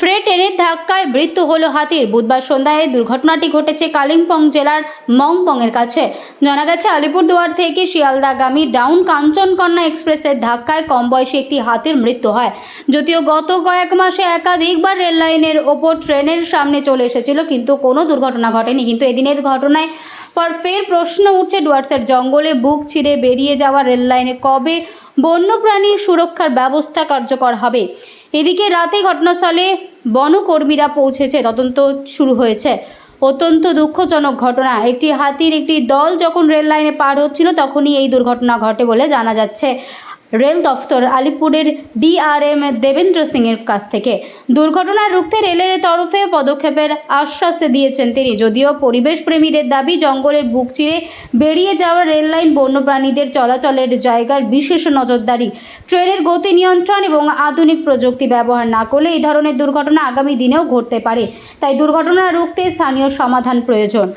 ফ্রে ট্রেনের ধাক্কায় মৃত্যু হলো হাতির। বুধবার সন্ধ্যায় দুর্ঘটনাটি ঘটেছে কালিম্পং জেলার মংপংয়ের কাছে। জানা গেছে, আলিপুরদুয়ার থেকে শিয়ালদাগামী ডাউন কাঞ্চনকন্যা এক্সপ্রেসের ধাক্কায় কম বয়সী একটি হাতির মৃত্যু হয়। যদিও গত কয়েক মাসে একাধিকবার রেল লাইনের ওপর ট্রেনের সামনে চলে এসেছিল, কিন্তু কোনো দুর্ঘটনা ঘটেনি। কিন্তু এদিনের ঘটনায় পর ফের প্রশ্ন উঠছে ডুয়ার্সের জঙ্গলে বুক ছিঁড়ে বেরিয়ে যাওয়া রেল লাইনে কবে বন্যপ্রাণীর সুরক্ষার ব্যবস্থা কার্যকর হবে? এদিকে রাতে ঘটনাস্থলে বনকর্মীরা পৌঁছেছে। তদন্ত শুরু হয়েছে। অত্যন্ত দুঃখজনক ঘটনা। একটি হাতির একটি দল যখন রেল লাইনে পার হচ্ছিল, তখনই এই দুর্ঘটনা ঘটে বলে জানা যাচ্ছে। রেল দফতর আলিপুরের ডিআরএম দেবেন্দ্র সিংয়ের কাছ থেকে। দুর্ঘটনা রুখতে রেলের তরফে পদক্ষেপের আশ্বাস দিয়েছেন তিনি। যদিও পরিবেশ প্রেমীদের দাবি, জঙ্গলের বুক চিরে বেরিয়ে যাওয়া রেল লাইন বন্যপ্রাণীদের চলাচলের জায়গার বিশেষ নজরদারি, ট্রেনের গতি নিয়ন্ত্রণ এবং আধুনিক প্রযুক্তি ব্যবহার না করলে এই ধরনের দুর্ঘটনা আগামী দিনেও ঘটতে পারে। তাই দুর্ঘটনা রুখতে স্থানীয় সমাধান প্রয়োজন।